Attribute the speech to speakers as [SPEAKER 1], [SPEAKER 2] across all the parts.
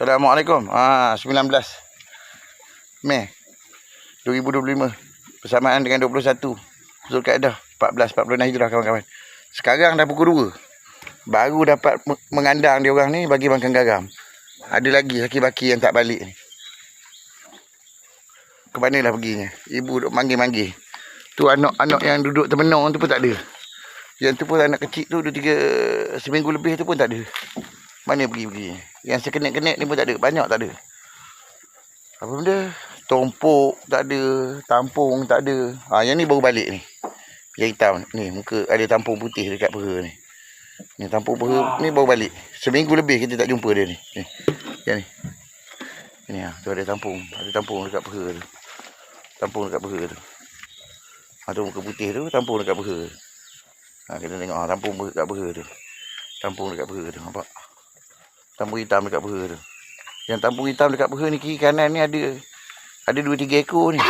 [SPEAKER 1] Assalamualaikum. Ah, 19 Mei 2025 bersamaan dengan 21 Zulkaidah 14 46 Hijrah kawan-kawan. Sekarang dah pukul 2. Baru dapat me- mengandang dia orang ni bagi makan garam. Ada lagi laki-laki yang tak balik ni. Ke manalah perginya? Ibu duk manggil-manggil. Tu anak-anak yang duduk termenung tu pun tak ada. Yang tu pun anak kecil tu dua tiga seminggu lebih tu pun tak ada. Mana pergi-pergi? Yang sekenek-kenek ni pun tak ada. Banyak tak ada. Apa benda? Tompok tak ada. Tampung tak ada. Ha, yang ni baru balik ni. Yang hitam ni. Muka ada tampung putih dekat peha ni. Ni tampung peha ni baru balik. Seminggu lebih kita tak jumpa dia ni. Ni. Yang ni. Ni ha, tu ada tampung. Ada tampung dekat peha tu. Tampung dekat peha tu. Ha, tu muka putih tu tampung dekat peha. Ha, kita tengok ha, tampung dekat peha tu. Tampung dekat peha tu. Nampak? Tampung hitam dekat peha tu. Yang tampung hitam dekat peha ni kiri kanan ni ada ada dua tiga ekor ni.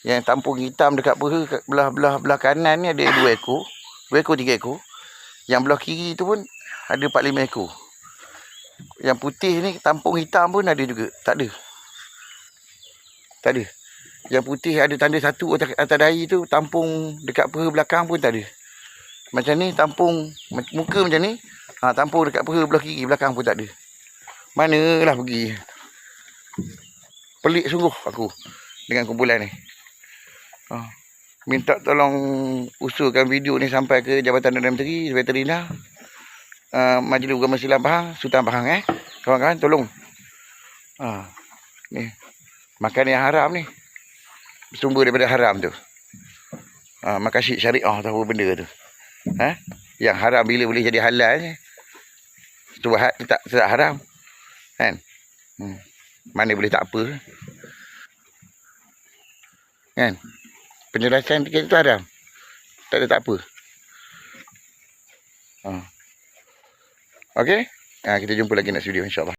[SPEAKER 1] Yang tampung hitam dekat kat belah belah belah kanan ni ada dua ekor. Dua ekor tiga ekor. Yang belah kiri tu pun ada empat lima ekor. Yang putih ni tampung hitam pun ada juga. Tak ada. Tak ada. Yang putih ada tanda satu atas, dahi tu tampung dekat peha belakang pun tak ada. Macam ni tampung muka macam ni. Ha, tampung dekat peha belah kiri belakang pun tak ada. Manalah pergi. Pelik sungguh aku dengan kumpulan ni. Ha. Minta tolong usulkan video ni sampai ke Jabatan Perdana Menteri, Veterina, uh, Majlis Ugama Islam Pahang, Sultan Pahang eh. Kawan-kawan tolong. Ha. Ni. Makan yang haram ni. Bersumber daripada haram tu. Ha, makan syik syariah apa benda tu. Ha? Yang haram bila boleh jadi halal ni. Tu ha- tak, tak haram. Kan? Hmm. Mana boleh tak apa. Kan? Penjelasan kita tu haram. Tak ada tak apa. Ha. Okey? Ha, kita jumpa lagi next video insyaAllah.